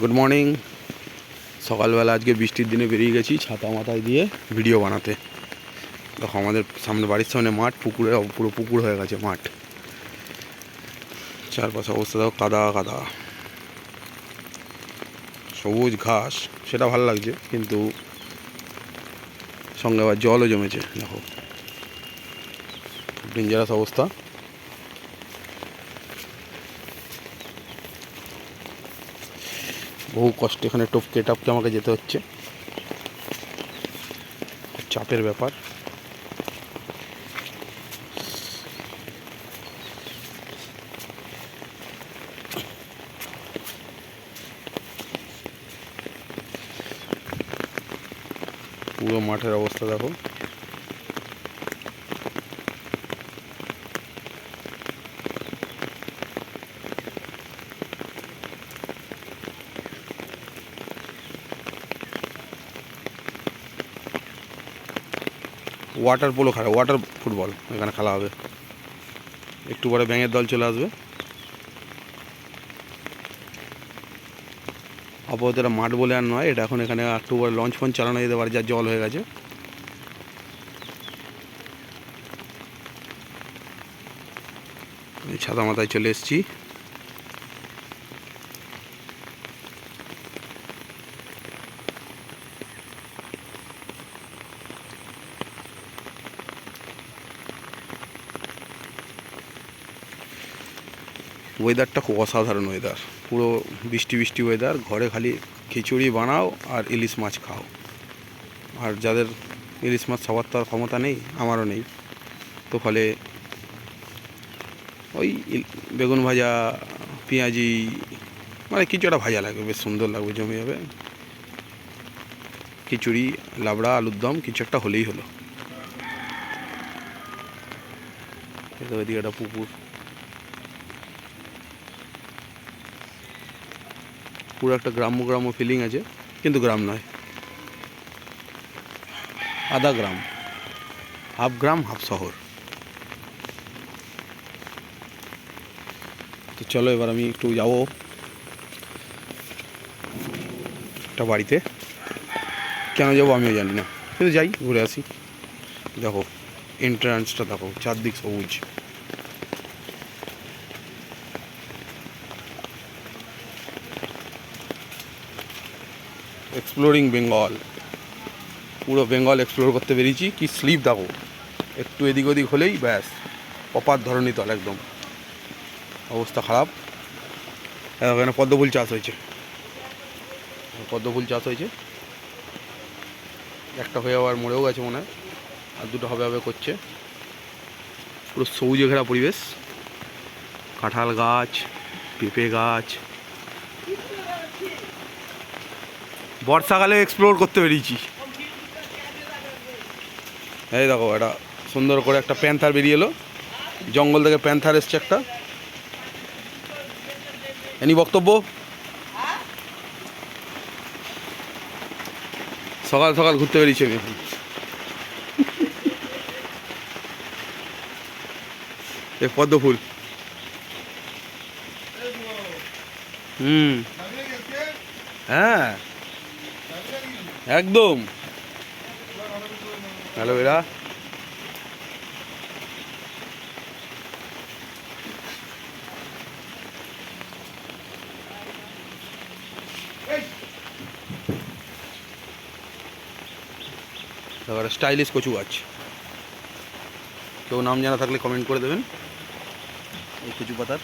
Good morning সকালবেলা আজকে বৃষ্টির দিনে বেরিয়ে গেছি ছাতা মাথায় দিয়ে ভিডিও বানাতে। দেখো আমাদের সামনে বাড়ির সামনে মাঠ পুকুরে পুরো পুকুর হয়ে গেছে মাঠ। চারপাশে অবস্থা দেখো কাদা কাদা। সবুজ ঘাস, সেটা ভালো লাগছে, কিন্তু সঙ্গে আবার জলও জমেছে, দেখো। ডেঞ্জারাস অবস্থা। বহু কষ্টে এখানে টপকে টপকে আমাকে যেতে হচ্ছে। চাপের ব্যাপার। পুরো মাঠের অবস্থা দেখো। ওয়াটার পোলো খেলা ওয়াটার ফুটবল এখানে খেলা হবে। একটু পরে ব্যাঙের দল চলে আসবে। আপাতত এটা মাঠ বলে আর নয়, এটা এখন এখানে একটু পরে লঞ্চ ফঞ্চ চালানো যেতে পারে, যা জল হয়ে গেছে। ছাতা মাথায় চলে এসেছি। ওয়েদারটা খুব অসাধারণ ওয়েদার পুরো বৃষ্টি বৃষ্টি ওয়েদার ঘরে খালি খিচুড়ি বানাও আর ইলিশ মাছ খাও। আর যাদের ইলিশ মাছ খাওয়ার তো আর ক্ষমতা নেই, আমারও নেই। তো ফলে ওই বেগুন ভাজা, পেঁয়াজি মানে কিছু একটা ভাজা লাগবে, বেশ সুন্দর লাগবে, জমে যাবে। খিচুড়ি, লাবড়া, আলুর দম, কিছু একটা হলেই হলো। ওইদিকে একটা পুকুর। পুরো একটা গ্রাম্য গ্রাম্য ফিলিং আছে, কিন্তু গ্রাম নয়। আধা গ্রাম। হাফ গ্রাম, হাফ শহর। তো চলো এবার আমি একটু যাব একটা বাড়িতে। কেন যাব আমিও জানি না। কিন্তু যাই, ঘুরে আসি। দেখো এন্ট্রান্সটা দেখো, চারদিক সবুজ। এক্সপ্লোরিং বেঙ্গল পুরো বেঙ্গল এক্সপ্লোর করতে বেরিয়েছি। কি স্লিপ দেখো। একটু এদিক ওদিক হলেই ব্যাস অপার ধরনী তল একদম। অবস্থা খারাপ। হ্যাঁ, এখানে পদ্মফুল চাষ হয়েছে। পদ্মফুল চাষ হয়েছে। একটা হয়ে আবার মরেও গেছে মনে হয়। আর দুটো হবে হবে করছে। পুরো সবুজে ঘেরা পরিবেশ। কাঁঠাল গাছ পেঁপে গাছ। বর্ষাকালে এক্সপ্লোর করতে বেরিয়েছি। এই দেখো এটা সুন্দর করে একটা প্যান্থার বেরিয়ে এলো। জঙ্গল থেকে প্যান্থার এসছে একটা। এনি বক্তব্য? সকাল সকাল ঘুরতে বেরিয়েছি আমি এখন। এ পদ্ম ফুল। হুম। হ্যাঁ। একদম। হ্যালো তারপরে স্টাইলিশ কচু গাছ। কেউ নাম জানা থাকলে কমেন্ট করে দেবেন। এই কচু পাতার।